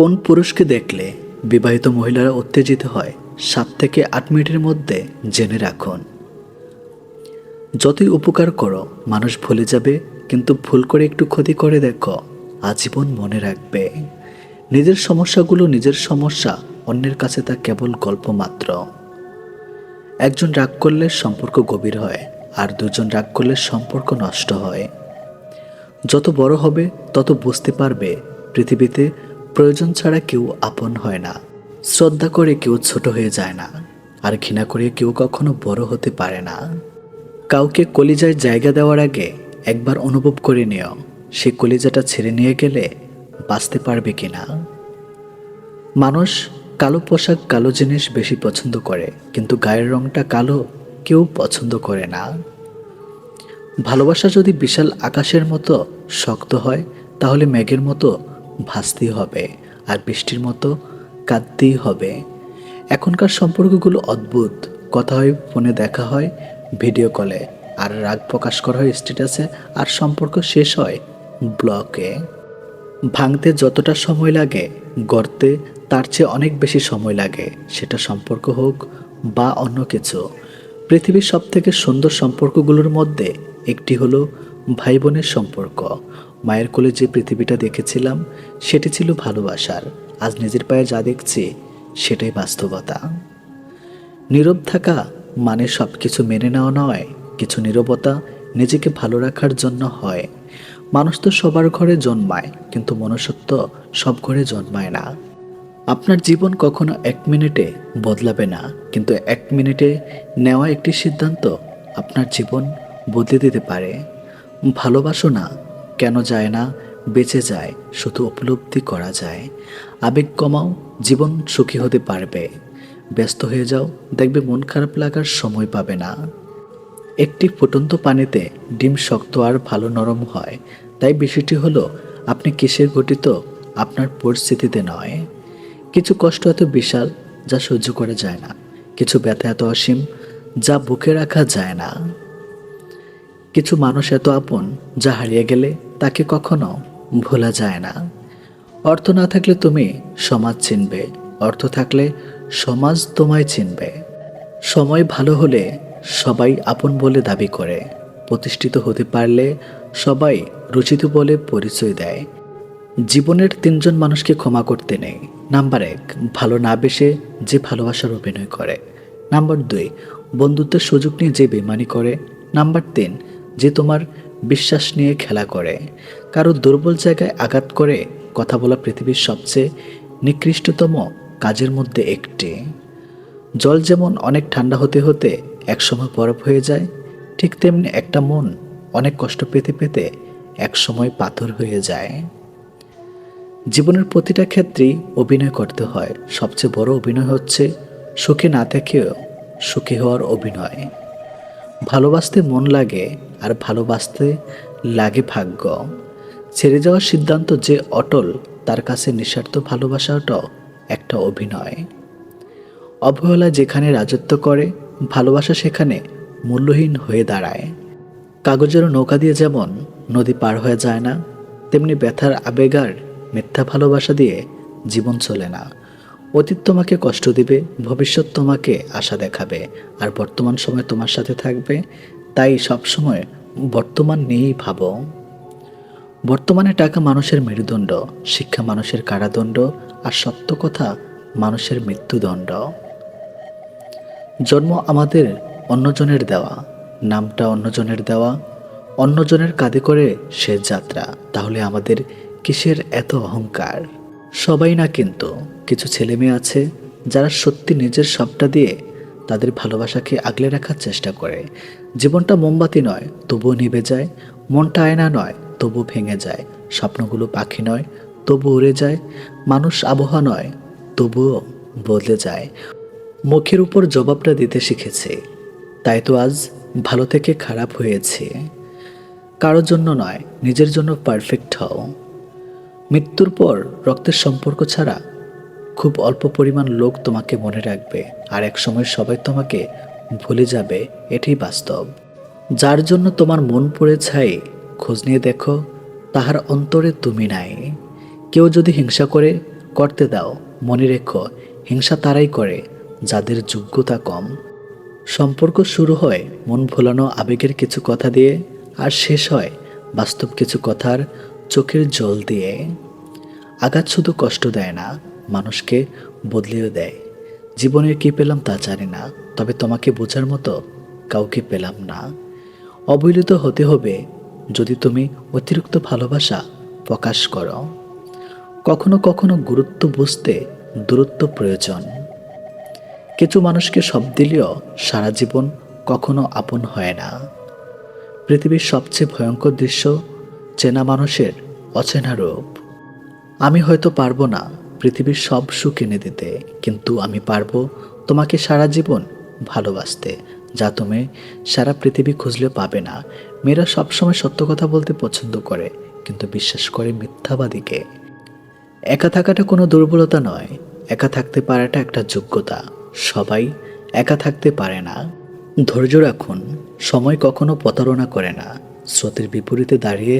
কোন পুরুষকে দেখলে বিবাহিত মহিলারা উত্তেজিত হয়, সাত থেকে আট মিনিটের মধ্যে জেনে রাখুন। যতই উপকার করো, মানুষ ভুলে যাবে, কিন্তু ভুল করে একটু ক্ষতি করে দেখো, আজীবন মনে রাখবে। নিজের সমস্যাগুলো নিজের সমস্যা, অন্যের কাছে তা কেবল গল্প মাত্র। একজন রাগ করলে সম্পর্ক গভীর হয়, আর দুজন রাগ করলে সম্পর্ক নষ্ট হয়। যত বড় হবে, তত বুঝতে পারবে পৃথিবীতে প্রয়োজন ছাড়া কেউ আপন হয় না। শ্রদ্ধা করে কেউ ছোট হয়ে যায় না, আর ঘৃণা করে কেউ কখনো বড় হতে পারে না। কাউকে কলিজায় জায়গা দেওয়ার আগে একবার অনুভব করে নিও, সে কলিজাটা ছেড়ে নিয়ে গেলে বাঁচতে পারবে কিনা। মানুষ কালো পোশাক কালো জিনিস বেশি পছন্দ করে, কিন্তু গায়ের রংটা কালো কেউ পছন্দ করে না। ভালোবাসা যদি বিশাল আকাশের মতো শক্ত হয়, তাহলে মেঘের মতো ভাসতেই হবে আর বৃষ্টির মতো কাঁদতেই হবে। এখনকার সম্পর্কগুলো অদ্ভুত। কথা হয়, ফোনে দেখা হয়, ভিডিও কলে। আর রাগ প্রকাশ করা হয় স্ট্যাটাসে আর সম্পর্ক শেষ হয় ব্লকে। ভাঙতে যতটা সময় লাগে, গড়তে তার চেয়ে অনেক বেশি সময় লাগে। সেটা সম্পর্ক হোক বা অন্য কিছু। পৃথিবীর সবথেকে সুন্দর সম্পর্কগুলোর মধ্যে একটি হলো ভাই বোনের সম্পর্ক। মায়ের কোলে যে পৃথিবীটা দেখেছিলাম, সেটি ছিল ভালোবাসার। আজ নিজের পায়ে যা দেখছি, সেটাই বাস্তবতা। নীরব থাকা মানে সব কিছু মেনে নেওয়া নয়, কিছু নীরবতা নিজেকে ভালো রাখার জন্য হয়। মানুষ তো সবার ঘরে জন্মায়, কিন্তু মনুষ্যত্ব সব ঘরে জন্মায় না। আপনার জীবন কখনো এক মিনিটে বদলাবে না, কিন্তু এক মিনিটে নেওয়া একটি সিদ্ধান্ত আপনার জীবন বদলে দিতে পারে। ভালোবাসো না কেন যায় না? বেঁচে যায়, শুধু উপলব্ধি করা যায়। আবেগ কমাও, জীবন সুখী হতে পারবে। ব্যস্ত হয়ে যাও, দেখবে মন খারাপ লাগার সময় পাবে না। একটি ফুটন্ত পানিতে ডিম শক্ত আর ভালো নরম হয়, তাই বিষয়টি হলো, আপনি কিসের গঠিত? আপনার পরিস্থিতিতে নয়। কিছু কষ্ট এত বিশাল, যা সহ্য করা যায় না। কিছু ব্যথা এত অসীম, যা বুকে রাখা যায় না। কিছু মানুষ এত আপন, যা হারিয়ে গেলে তাকে কখনো ভোলা যায় না। অর্থ না থাকলে তুমি সমাজ চিনবে, অর্থ থাকলে সমাজ তোমায় চিনবে। সময় ভালো হলে সবাই আপন বলে দাবি করে, প্রতিষ্ঠিত হতে পারলে সবাই রচিত বলে পরিচয় দেয়। জীবনের তিনজন মানুষকে ক্ষমা করতে নেই। নাম্বার এক, ভালো না বেসে যে ভালোবাসার অভিনয় করে। নাম্বার দুই, বন্ধুত্বের সুযোগ নিয়ে যে বেমানি করে। নাম্বার তিন যে তোমার বিশ্বাস নিয়ে খেলা করে, কারও দুর্বল জায়গায় আঘাত করে কথা বলা পৃথিবীর সবচেয়ে নিকৃষ্টতম কাজের মধ্যে একটি। জল যেমন অনেক ঠান্ডা হতে হতে একসময় বরফ হয়ে যায়, ঠিক তেমনি একটা মন অনেক কষ্ট পেতে পেতে একসময় পাথর হয়ে যায়। জীবনের প্রতিটা ক্ষেত্রেই অভিনয় করতে হয়। সবচেয়ে বড় অভিনয় হচ্ছে সুখে না থেকেও সুখী হওয়ার অভিনয়। ভালোবাসতে মন লাগে আর ভালোবাসতে লাগে ভাগ্য। ছেড়ে যাওয়ার সিদ্ধান্ত যে অটল, তার কাছে নিঃস্বার্থ ভালোবাসাটাও একটা অভিনয়। অবহেলা যেখানে রাজত্ব করে, ভালোবাসা সেখানে মূল্যহীন হয়ে দাঁড়ায়। কাগজের নৌকা দিয়ে যেমন নদী পার হয়ে যায় না, তেমনি ব্যথার আবেগার মিথ্যা ভালোবাসা দিয়ে জীবন চলে না। অতীত তোমাকে কষ্ট দিবে, ভবিষ্যৎ তোমাকে আশা দেখাবে, আর বর্তমান সময় তোমার সাথে থাকবে তাই সবসময় বর্তমান নিয়েই ভাবো। বর্তমানে টাকা মানুষের মেরুদণ্ড, শিক্ষা মানুষের কারাদণ্ড আর সত্য কথা মানুষের মৃত্যুদণ্ড। জন্ম আমাদের অন্যজনের দেওয়া, নামটা অন্যজনের দেওয়া, অন্যজনের কাঁধে করে শেষ যাত্রা, তাহলে আমাদের কিসের এত অহংকার? সবাই না কিন্তু, কিছু ছেলে মেয়ে আছে যারা সত্যি নিজের সবটা দিয়ে তাদের ভালোবাসাকে আগলে রাখার চেষ্টা করে। জীবনটা মোমবাতি নয়, তবুও নিভে যায়। মনটা আয়না নয় তবু ভেঙে যায়। স্বপ্নগুলো পাখি নয় তবু উড়ে যায়। মানুষ আবহাওয়া নয়, তবুও বদলে যায়। মুখের উপর জবাবটা দিতে শিখেছে। তাই তো আজ ভালো থেকে খারাপ হয়েছে। কারোর জন্য নয়, নিজের জন্য পারফেক্ট হও। মৃত্যুর পর রক্তের সম্পর্ক ছাড়া খুব অল্প পরিমাণ লোক তোমাকে মনে রাখবে। আর এক সময় সবাই তোমাকে ভুলে যাবে এটাই বাস্তব। যার জন্য তোমার মন পড়ে ছাই, খোঁজ নিয়ে দেখো, তাহার অন্তরে তুমি নাই। কেউ যদি হিংসা করে, করতে দাও, মনে রেখো, হিংসা তারাই করে, যাদের যোগ্যতা কম। সম্পর্ক শুরু হয় মন ভোলানো আবেগের কিছু কথা দিয়ে, আর শেষ হয় বাস্তব কিছু কথার চোখের জল দিয়ে। আঘাত শুধু কষ্ট দেয় না, মানুষকে বদলেও দেয়। জীবনের কি পেলাম তা জানি না, তবে তোমাকে বোঝার মতো কাউকে পেলাম না। অবহেলিত হতে হবে যদি তুমি অতিরিক্ত ভালোবাসা প্রকাশ করো। কখনো কখনো গুরুত্ব বুঝতে দূরত্ব প্রয়োজন। কিছু মানুষকে সব দিলেও সারা জীবন কখনো আপন হয় না। পৃথিবীর সবচেয়ে ভয়ঙ্কর দৃশ্য চেনা মানুষের অচেনা রূপ। আমি হয়তো পারব না পৃথিবীর সব সুখ এনে দিতে, কিন্তু আমি পারব তোমাকে সারা জীবন ভালোবাসতে, যা তুমি সারা পৃথিবী খুঁজলেও পাবে না। মেয়েরা সবসময় সত্য কথা বলতে পছন্দ করে, কিন্তু বিশ্বাস করে মিথ্যাবাদীকে। একা থাকাটা কোনো দুর্বলতা নয়, একা থাকতে পারাটা একটা যোগ্যতা। সবাই একা থাকতে পারে না। ধৈর্য রাখুন, সময় কখনো প্রতারণা করে না। স্রোতের বিপরীতে দাঁড়িয়ে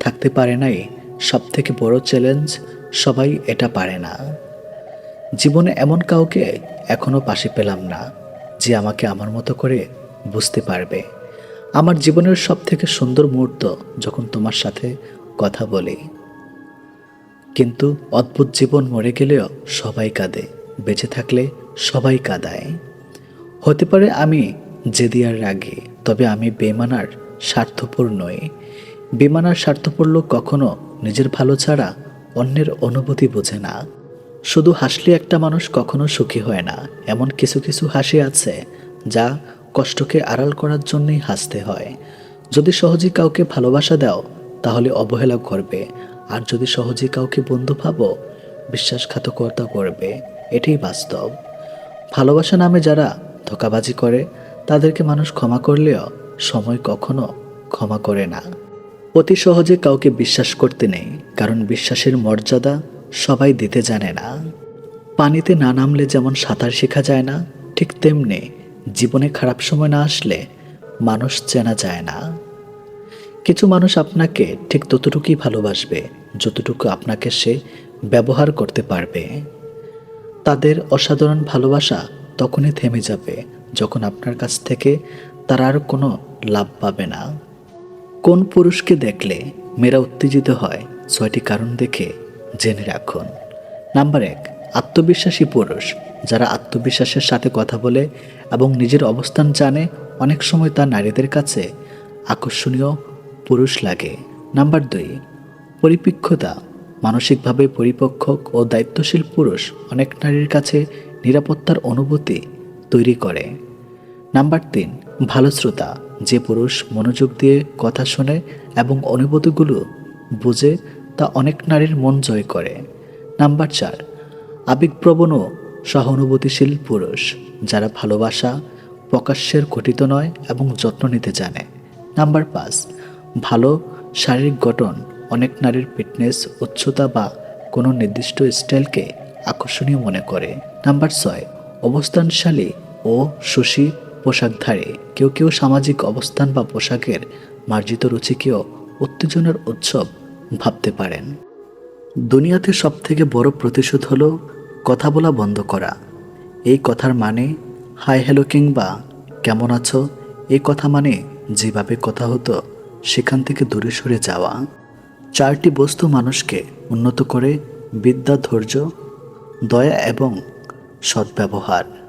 থাকতে পারে নাই সব থেকে বড় চ্যালেঞ্জ সবাই এটা পারে না। জীবনে এমন কাউকে এখনও পাশে পেলাম না, যে আমাকে আমার মতো করে বুঝতে পারবে। আমার জীবনের সব থেকে সুন্দর মুহূর্ত যখন তোমার সাথে কথা বলি। কিন্তু অদ্ভুত জীবন মরে গেলেও সবাই কাঁদে, বেঁচে থাকলে সবাই কাঁদায়। হতে পারে আমি জেদিয়ার রাগে, তবে আমি বেমানার স্বার্থপর নই। বেমানার স্বার্থপর লোক কখনো নিজের ভালো ছাড়া অন্যের অনুভূতি বোঝে না। শুধু হাসলে একটা মানুষ কখনো সুখী হয় না। এমন কিছু কিছু হাসি আছে, যা কষ্টকে আড়াল করার জন্যই হাসতে হয়। যদি সহজে কাউকে ভালোবাসা দাও, তাহলে অবহেলা করবে। আর যদি সহজে কাউকে বন্ধু ভাবো, বিশ্বাসঘাতকতা করবে। এটাই বাস্তব। ভালোবাসা নামে যারা ধোকাবাজি করে, তাদেরকে মানুষ ক্ষমা করলেও সময় কখনো ক্ষমা করে না। অতি সহজে কাউকে বিশ্বাস করতে নেই, কারণ বিশ্বাসের মর্যাদা সবাই দিতে জানে না। পানিতে না নামলে যেমন সাঁতার শেখা যায় না, ঠিক তেমনি জীবনে খারাপ সময় না আসলে মানুষ চেনা যায় না। কিছু মানুষ আপনাকে ঠিক ততটুকুই ভালোবাসবে, যতটুকু আপনাকে সে ব্যবহার করতে পারবে। তাদের অসাধারণ ভালোবাসা তখনই থেমে যাবে, যখন আপনার কাছ থেকে তারা আর কোনো লাভ পাবে না। কোন পুরুষকে দেখলে মেয়েরা উত্তেজিত হয়, ছয়টি কারণ দেখে জেনে রাখুন। নাম্বার এক, আত্মবিশ্বাসী পুরুষ। যারা আত্মবিশ্বাসের সাথে কথা বলে এবং নিজের অবস্থান জানে, অনেক সময় তা নারীদের কাছে আকর্ষণীয় পুরুষ লাগে। নাম্বার দুই, পরিপক্কতা। মানসিকভাবে পরিপক্ষক ও দায়িত্বশীল পুরুষ অনেক নারীর কাছে নিরাপত্তার অনুভূতি তৈরি করে। নাম্বার তিন, ভালো শ্রোতা। যে পুরুষ মনোযোগ দিয়ে কথা শোনে এবং অনুভূতিগুলো বুঝে তা অনেক নারীর মন জয় করে। নাম্বার চার, আবেগপ্রবণ ও সহানুভূতিশীল পুরুষ, যারা ভালোবাসা প্রকাশ্যের গঠিত নয় এবং যত্ন নিতে জানে। নাম্বার পাঁচ, ভালো শারীরিক গঠন অনেক নারীর ফিটনেস, উচ্চতা বা কোনো নির্দিষ্ট স্টাইলকে আকর্ষণীয় মনে করে। নাম্বার ছয়, অবস্থানশালী ও সুশী পোশাকধারী কেউ কেউ সামাজিক অবস্থান বা পোশাকের মার্জিত রুচিকেও উত্তেজনার উৎসব ভাবতে পারেন। দুনিয়াতে সবথেকে বড় প্রতিশোধ হলো কথা বলা বন্ধ করা। এই কথার মানে হাই, হ্যালো কিংবা কেমন আছো? এই কথা মানে যেভাবে কথা হতো সেখান থেকে দূরে সরে যাওয়া। চারটি বস্তু মানুষকে উন্নত করে, বিদ্যা, ধৈর্য, দয়া এবং সদ্ব্যবহার।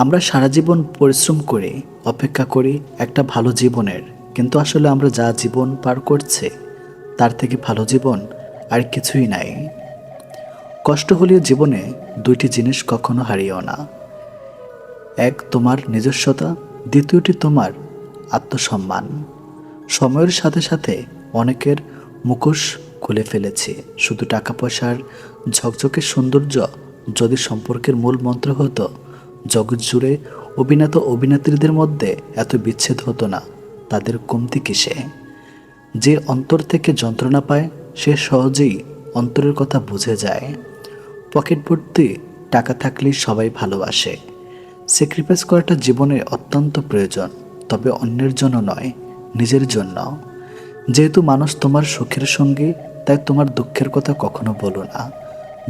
আমরা সারা জীবন পরিশ্রম করে, অপেক্ষা করি একটা ভালো জীবনের। কিন্তু আসলে আমরা যা জীবন পার করছে, তার থেকে ভালো জীবন আর কিছুই নাই। কষ্ট হলেও জীবনে দুইটি জিনিস কখনো হারিও না। এক, তোমার নিজস্বতা। দ্বিতীয়টি, তোমার আত্মসম্মান। সময়ের সাথে সাথে অনেকের মুখোশ খুলে ফেলেছে। শুধু টাকা পয়সার ঝকঝকে সৌন্দর্য যদি সম্পর্কের মূল মন্ত্র হতো জগৎ জুড়ে অভিনেতা অভিনেত্রীদের মধ্যে এত বিচ্ছেদ হতো না। তাদের কমতি কিসে? যে অন্তর থেকে যন্ত্রণা পায়, সে সহজেই অন্তরের কথা বুঝে যায়। পকেট ভর্তি টাকা থাকলেই সবাই ভালোবাসে। স্যাক্রিফাইস করাটা জীবনে অত্যন্ত প্রয়োজন, তবে অন্যের জন্য নয়, নিজের জন্য। যেহেতু মানুষ তোমার সুখের সঙ্গী, তাই তোমার দুঃখের কথা কখনো বলো না।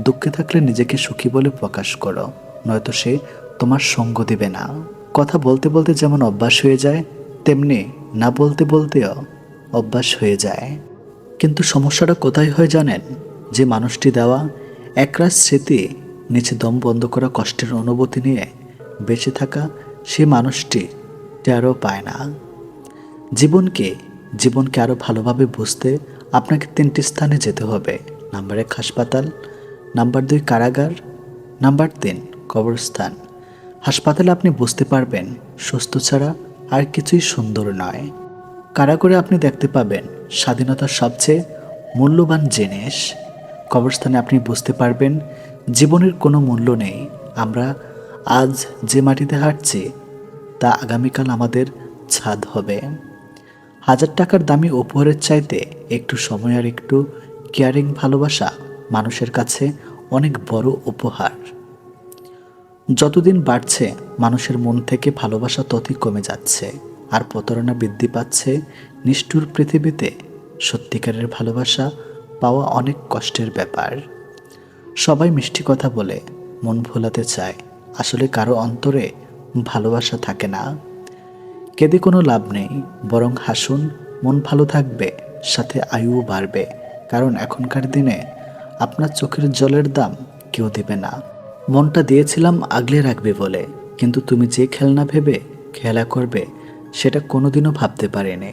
দুঃখে থাকলে নিজেকে সুখী বলে প্রকাশ করো, নয়তো সে তোমার সঙ্গ দিবে না। কথা বলতে বলতে যেমন অভ্যাস হয়ে যায়, তেমনি না বলতে বলতেও অভ্যাস হয়ে যায়। কিন্তু সমস্যাটা কোথায় হয় জানেন? যে মানুষটি দেওয়া একরাশ স্মৃতি নিচে দম বন্ধ করা কষ্টের অনুভূতি নিয়ে বেঁচে থাকা সে মানুষটি টেরও পায় না। জীবনকে জীবনকে আরও ভালোভাবে বুঝতে আপনাকে তিনটি স্থানে যেতে হবে। নাম্বার এক হাসপাতাল, নাম্বার দুই কারাগার, নাম্বার তিন কবরস্থান। হাসপাতালে আপনি বুঝতে পারবেন, সুস্থ ছাড়া আর কিছুই সুন্দর নয়। কারাগারে আপনি দেখতে পাবেন? স্বাধীনতার সবচেয়ে মূল্যবান জিনিস। কবরস্থানে আপনি বুঝতে পারবেন, জীবনের কোনো মূল্য নেই। আমরা আজ যে মাটিতে হাঁটছি, তা আগামীকাল আমাদের ছাদ হবে। হাজার টাকার দামি উপহারের চাইতে একটু সময় আর একটু কেয়ারিং ভালোবাসা মানুষের কাছে অনেক বড় উপহার। যতদিন বাড়ছে, মানুষের মন থেকে ভালোবাসা ততই কমে যাচ্ছে, আর প্রতারণা বৃদ্ধি পাচ্ছে। নিষ্ঠুর পৃথিবীতে সত্যিকারের ভালোবাসা পাওয়া অনেক কষ্টের ব্যাপার। সবাই মিষ্টি কথা বলে, মন ভোলাতে চায়। আসলে কারও অন্তরে ভালোবাসা থাকে না। কেঁদে কোনো লাভ নেই, বরং হাসুন, মন ভালো থাকবে, সাথে আয়ুও বাড়বে। কারণ এখনকার দিনে আপনার চোখের জলের দাম কেউ দেবে না। মনটা দিয়েছিলাম আগলে রাখবে বলে। কিন্তু তুমি যে খেলনা ভেবে খেলা করবে, সেটা কোনোদিনও ভাবতে পারেনি।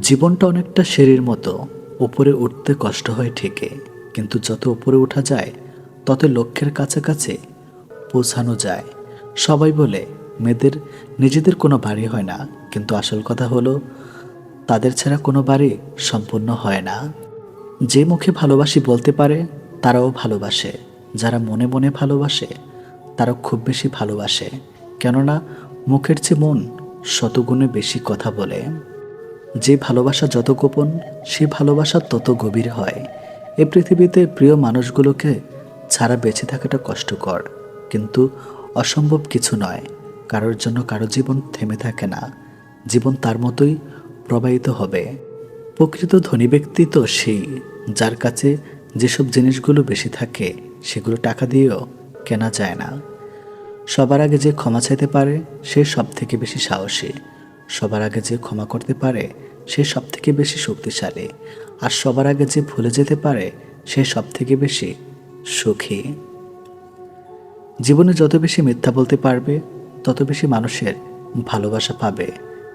জীবনটা অনেকটা সিঁড়ির মতো, উপরে উঠতে কষ্ট হয় ঠিকই। কিন্তু যত উপরে ওঠা যায়, তত লক্ষ্যের কাছাকাছি পৌঁছানো যায়। সবাই বলে, মেয়েদের, নিজেদের কোনো বাড়ি হয় না। কিন্তু আসল কথা হলো, তাদের ছাড়া কোনো বাড়ি সম্পূর্ণ হয় না। যে মুখে ভালোবাসি বলতে পারে, তারাও ভালোবাসে। যারা মনে মনে ভালোবাসে তারা খুব বেশি ভালোবাসে। কেননা, মুখের চেয়ে মন শতগুণে বেশি কথা বলে। যে ভালোবাসা যত গোপন, সে ভালোবাসা তত গভীর হয়। এ পৃথিবীতে প্রিয় মানুষগুলোকে ছাড়া বেঁচে থাকাটা কষ্টকর। কিন্তু অসম্ভব কিছু নয়। কারোর জন্য কারও জীবন থেমে থাকে না। জীবন তার মতোই প্রবাহিত হবে। প্রকৃত ধনী ব্যক্তি তো সেই, যার কাছে যেসব জিনিসগুলো বেশি থাকে, সেগুলো টাকা দিয়েও কেনা যায় না। সবার আগে যে ক্ষমা চাইতে পারে, সে সব থেকে বেশি সাহসী। সবার আগে যে ক্ষমা করতে পারে, সে সব থেকে বেশি শক্তিশালী। আর সবার আগে যে ভুলে যেতে পারে, সে সব থেকে বেশি সুখী। জীবনে যত বেশি মিথ্যা বলতে পারবে, তত বেশি মানুষের ভালোবাসা পাবে।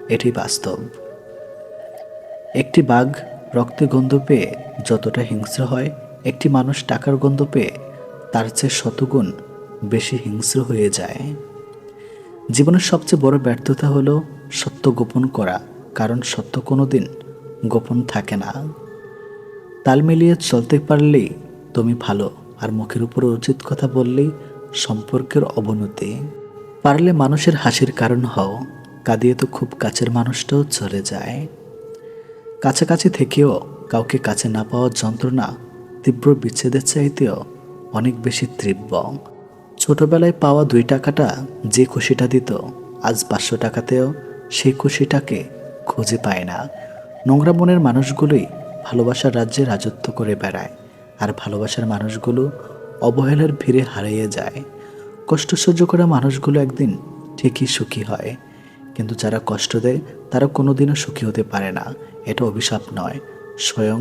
এটি বাস্তব। একটি বাঘ রক্তে গন্ধ পেয়ে যতটা হিংস্র হয় একটি মানুষ টাকার গন্ধ পেয়ে তার চেয়ে শতগুণ বেশি হিংস্র হয়ে যায়। জীবনের সবচেয়ে বড় ব্যর্থতা হলো সত্য গোপন করা, কারণ সত্য কোনো দিন গোপন থাকে না। তাল মিলিয়ে চলতে পারলেই তুমি ভালো, আর মুখের উপর উচিত কথা বললেই সম্পর্কের অবনতি। পারলে মানুষের হাসির কারণ হও, কাঁদিয়ে তো খুব কাছের মানুষটাও চলে যায়। কাছাকাছি থেকেও কাউকে কাছে না পাওয়ার যন্ত্রণা তীব্র বিচ্ছেদের চাইতেও অনেক বেশি তীব্র। ছোটবেলায় পাওয়া দুই টাকাটা যে খুশিটা দিত, আজ পাঁচশো টাকাতেও সেই খুশিটাকে খুঁজে পায় না। নোংরা মনের মানুষগুলোই ভালোবাসার রাজ্যে রাজত্ব করে বেড়ায়, আর ভালোবাসার মানুষগুলো অবহেলার ভিড়ে হারিয়ে যায়। কষ্ট সহ্য করা মানুষগুলো একদিন ঠিকই সুখী হয়, কিন্তু যারা কষ্ট দেয়, তারা কোনোদিনও সুখী হতে পারে না। এটা অভিশাপ নয়, স্বয়ং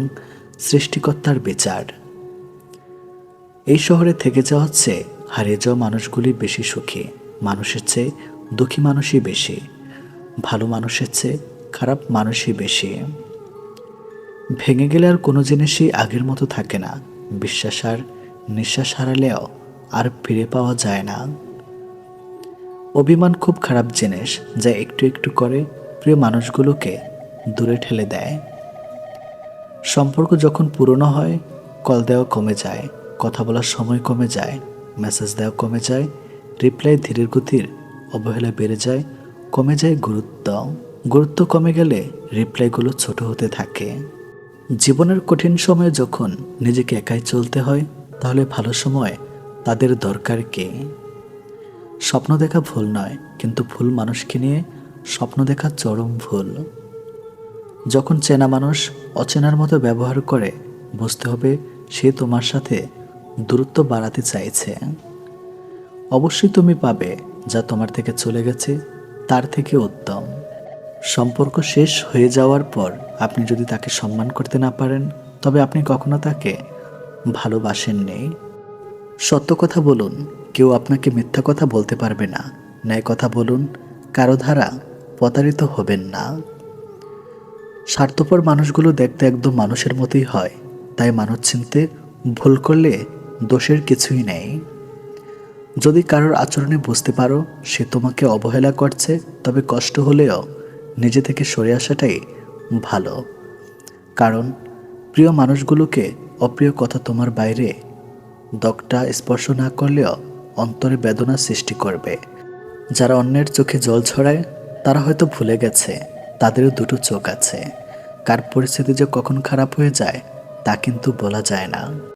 সৃষ্টিকর্তার বিচার। এই শহরে থেকে যাওয়া হচ্ছে হারিয়ে যাওয়া মানুষগুলি বেশি সুখী, মানুষের চেয়ে দুঃখী মানুষই বেশি, ভালো মানুষের চেয়ে খারাপ মানুষই বেশি। ভেঙে গেলে আর কোনো জিনিসই আগের মতো থাকে না, বিশ্বাস আর নিঃশ্বাস হারালেও আর ফিরে পাওয়া যায় না। অভিমান খুব খারাপ জিনিস যা একটু একটু করে প্রিয় মানুষগুলোকে দূরে ঠেলে দেয়। সম্পর্ক যখন পুরনো হয় কল দেওয়া কমে যায়, কথা বলার সময় কমে যায় মেসেজ দেওয়া কমে যায় রিপ্লাই ধীরের গতির অবহেলা বেড়ে যায়, কমে যায় গুরুত্ব। গুরুত্ব কমে গেলে রিপ্লাইগুলো ছোট হতে থাকে। জীবনের কঠিন সময়ে যখন নিজেকে একাই চলতে হয়, তাহলে ভালো সময় তাদের দরকার কে? স্বপ্ন দেখা ভুল নয়, কিন্তু ভুল মানুষকে নিয়ে স্বপ্ন দেখা চরম ভুল। যখন চেনা মানুষ অচেনার মতো ব্যবহার করে, বুঝতে হবে সে তোমার সাথে দূরত্ব বাড়াতে চাইছে। অবশ্যই তুমি পাবে যা তোমার থেকে চলে গেছে, তার থেকে উত্তম। সম্পর্ক শেষ হয়ে যাওয়ার পর আপনি যদি তাকে সম্মান করতে না পারেন, তবে আপনি কখনো তাকে ভালোবাসেননি। সত্য কথা বলুন, কেউ আপনাকে মিথ্যা কথা বলতে পারবে না। ন্যায় কথা বলুন, কারও ধারা প্রতারিত হবেন না। স্বার্থপর মানুষগুলো দেখতে একদম মানুষের মতোই হয়। তাই মানুষ চিনতে ভুল করলে দোষের কিছুই নেই। যদি কারোর আচরণে বুঝতে পারো, সে তোমাকে অবহেলা করছে, তবে কষ্ট হলেও নিজে থেকে সরে আসাটাই ভালো। কারণ প্রিয় মানুষগুলোকে অপ্রিয় কথা তোমার বাইরে দগটা স্পর্শ না করলেও অন্তরে বেদনা সৃষ্টি করবে। যারা অন্যের চোখে জল ছড়ায়, তারা হয়তো ভুলে গেছে। তাদেরও দুটো চোখ আছে। কার পরিস্থিতি যে কখন খারাপ হয়ে যায়, তা কিন্তু বলা যায় না।